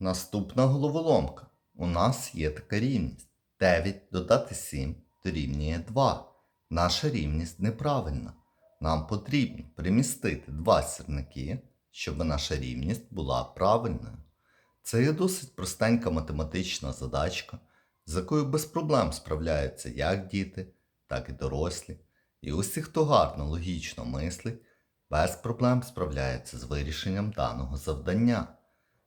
Наступна головоломка. У нас є така рівність. 9 додати 7 дорівнює 2. Наша рівність неправильна. Нам потрібно примістити два сірники, щоб наша рівність була правильною. Це є досить простенька математична задачка, з якою без проблем справляються як діти, так і дорослі. І усі, хто гарно логічно мислить, без проблем справляється з вирішенням даного завдання.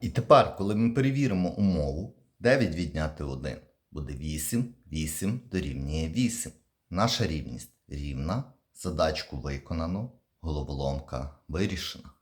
І тепер, коли ми перевіримо умову, 9 відняти 1 буде 8, 8 дорівнює 8. Наша рівність рівна, задачку виконано, головоломка вирішена.